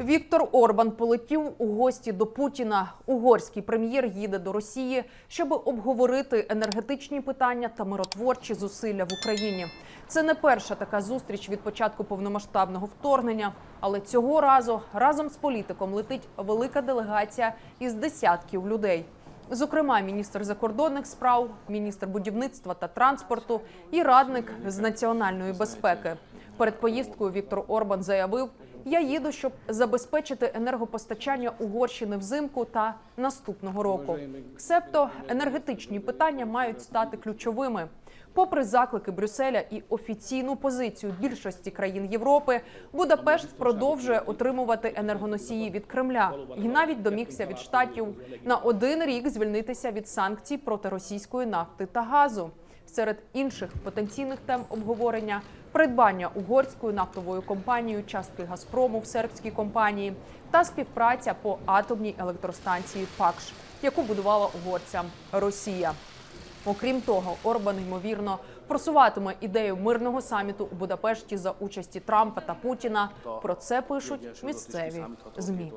Віктор Орбан полетів у гості до Путіна. Угорський прем'єр їде до Росії, щоб обговорити енергетичні питання та миротворчі зусилля в Україні. Це не перша така зустріч від початку повномасштабного вторгнення, але цього разу разом з політиком летить велика делегація із десятків людей. Зокрема, міністр закордонних справ, міністр будівництва та транспорту і радник з національної безпеки. Перед поїздкою Віктор Орбан заявив: я їду, щоб забезпечити енергопостачання Угорщини взимку та наступного року. Себто енергетичні питання мають стати ключовими. Попри заклики Брюсселя і офіційну позицію більшості країн Європи, Будапешт продовжує отримувати енергоносії від Кремля і навіть домігся від штатів на один рік звільнитися від санкцій проти російської нафти та газу. Серед інших потенційних тем обговорення придбання угорською нафтовою компанією частки Газпрому в сербській компанії та співпраця по атомній електростанції ПАКШ, яку будувала угорцям Росія. Окрім того, Орбан ймовірно просуватиме ідею мирного саміту у Будапешті за участі Трампа та Путіна. Про це пишуть місцеві змі.